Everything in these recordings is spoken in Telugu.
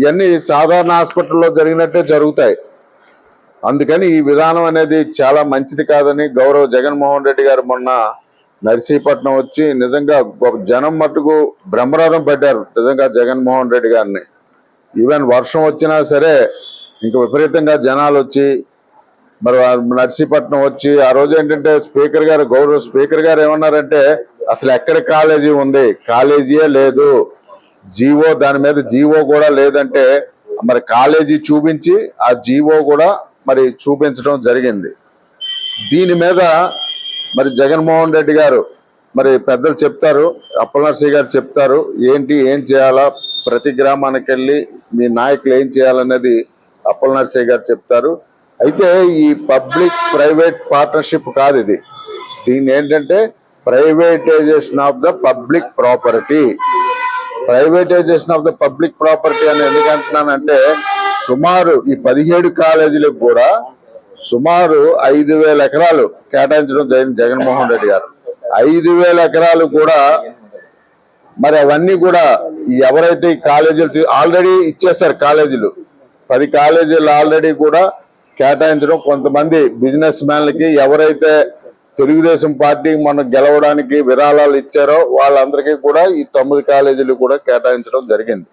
ఇవన్నీ సాధారణ హాస్పిటల్లో జరిగినట్టే జరుగుతాయి. అందుకని ఈ విధానం అనేది చాలా మంచిది కాదని గౌరవ జగన్మోహన్ రెడ్డి గారు మొన్న నర్సీపట్నం వచ్చి నిజంగా జనం మట్టుకు బ్రహ్మరథం పడ్డారు నిజంగా జగన్మోహన్ రెడ్డి గారిని. ఈవెన్ వర్షం వచ్చినా సరే ఇంక విపరీతంగా జనాలు వచ్చి మరి నర్సీపట్నం వచ్చి ఆ రోజు ఏంటంటే స్పీకర్ గారు గౌరవ స్పీకర్ గారు ఏమన్నారంటే అసలు ఎక్కడ కాలేజీ ఉంది? కాలేజీయే లేదు. జీవో దాని మీద జీవో కూడా లేదంటే మరి కాలేజీ చూపించి ఆ జీవో కూడా మరి చూపించడం జరిగింది. దీని మీద మరి జగన్మోహన్ రెడ్డి గారు మరి పెద్దలు చెప్తారు అప్పలనర్సీ గారు చెప్తారు ఏంటి ఏం చేయాలా ప్రతి గ్రామానికి వెళ్ళి మీ నాయకులు ఏం చేయాలనేది అప్పలనర్సీ గారు చెప్తారు. అయితే ఈ పబ్లిక్ ప్రైవేట్ పార్ట్నర్షిప్ కాదు ఇది. దీన్ని ఏంటంటే privatisation of the public property. Privatisation of the public property అని ఎందుకంటున్నానంటే సుమారు ఈ పదిహేడు కాలేజీలకు కూడా సుమారు ఐదు వేల ఎకరాలు కేటాయించడం జరిగింది జగన్మోహన్ రెడ్డి గారు. ఐదు వేల ఎకరాలు కూడా మరి అవన్నీ కూడా ఎవరైతే ఈ కాలేజీలు ఆల్రెడీ ఇచ్చేసారు కాలేజీలు. పది కాలేజీలు ఆల్రెడీ కూడా కేటాయించడం కొంతమంది బిజినెస్ మ్యాన్లకి ఎవరైతే తెలుగుదేశం పార్టీ మనం గెలవడానికి విరాళాలు ఇచ్చారో వాళ్ళందరికీ కూడా ఈ తొమ్మిది కాలేజీలు కూడా కేటాయించడం జరిగింది.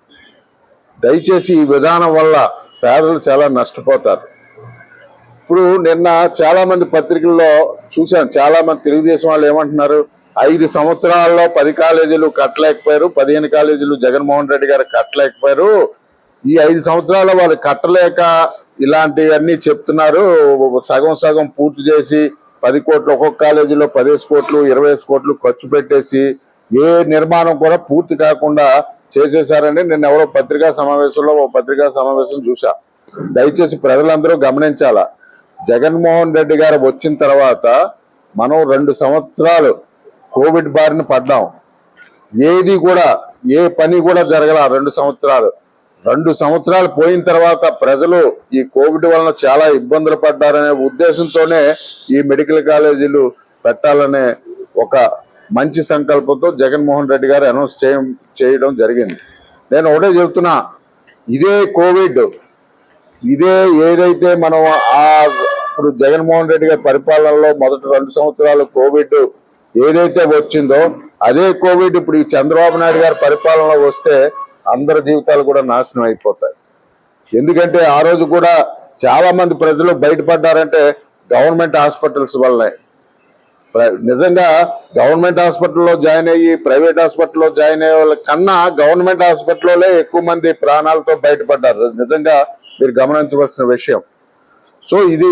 దయచేసి ఈ విధానం వల్ల పేదలు చాలా నష్టపోతారు. ఇప్పుడు నిన్న చాలా మంది పత్రికల్లో చూశాను చాలా మంది తెలుగుదేశం వాళ్ళు ఏమంటున్నారు ఐదు సంవత్సరాల్లో పది కాలేజీలు కట్టలేకపోయారు పదిహేను కాలేజీలు జగన్మోహన్ రెడ్డి గారు కట్టలేకపోయారు. ఈ ఐదు సంవత్సరాలు వాళ్ళు కట్టలేక ఇలాంటివన్నీ చెప్తున్నారు సగం సగం పూర్తి చేసి పది కోట్లు ఒక్కొక్క కాలేజీలో పదిహేను కోట్లు ఇరవై కోట్లు ఖర్చు పెట్టేసి ఏ నిర్మాణం కూడా పూర్తి కాకుండా చేసేసారని నేను ఎవరో పత్రికా సమావేశంలో ఓ పత్రికా సమావేశం చూసా దయచేసి ప్రజలందరూ గమనించాలా. జగన్మోహన్ రెడ్డి గారు వచ్చిన తర్వాత మనం రెండు సంవత్సరాలు కోవిడ్ బారిన పడ్డాం. ఏది కూడా ఏ పని కూడా జరగల రెండు సంవత్సరాలు. రెండు సంవత్సరాలు పోయిన తర్వాత ప్రజలు ఈ కోవిడ్ వలన చాలా ఇబ్బందులు పడ్డారనే ఉద్దేశంతోనే ఈ మెడికల్ కాలేజీలు పెట్టాలనే ఒక మంచి సంకల్పంతో జగన్మోహన్ రెడ్డి గారు అనౌన్స్ చేయడం జరిగింది. నేను ఒకటే చెబుతున్నా ఇదే కోవిడ్ ఇదే ఏదైతే మనం ఆ ఇప్పుడు జగన్మోహన్ రెడ్డి గారి పరిపాలనలో మొదటి రెండు సంవత్సరాలు కోవిడ్ ఏదైతే వచ్చిందో అదే కోవిడ్ ఇప్పుడు ఈ చంద్రబాబు నాయుడు గారి పరిపాలనలో వస్తే అందరి జీవితాలు కూడా నాశనం అయిపోతాయి. ఎందుకంటే ఆ రోజు కూడా చాలా మంది ప్రజలు బయటపడ్డారంటే గవర్నమెంట్ హాస్పిటల్స్ వల్లనే. నిజంగా గవర్నమెంట్ హాస్పిటల్లో జాయిన్ అయ్యి ప్రైవేట్ హాస్పిటల్లో జాయిన్ అయ్యే వాళ్ళ కన్నా గవర్నమెంట్ హాస్పిటల్లో ఎక్కువ మంది ప్రాణాలతో బయటపడ్డారు. నిజంగా మీరు గమనించవలసిన విషయం. సో ఇది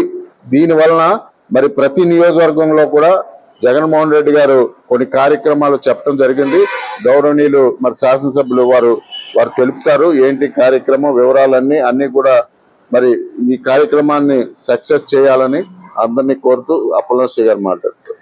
దీని వలన మరి ప్రతి నియోజకవర్గంలో కూడా జగన్మోహన్ రెడ్డి గారు కొన్ని కార్యక్రమాలు చెప్పడం జరిగింది. గౌరవనీయులు మరి శాసనసభ్యులు వారు వారు తెలుపుతారు ఏంటి కార్యక్రమం వివరాలన్నీ అన్ని కూడా మరి ఈ కార్యక్రమాన్ని సక్సెస్ చేయాలని అందరినీ కోరుతూ అప్పలనర్సి గారు మాట్లాడుతారు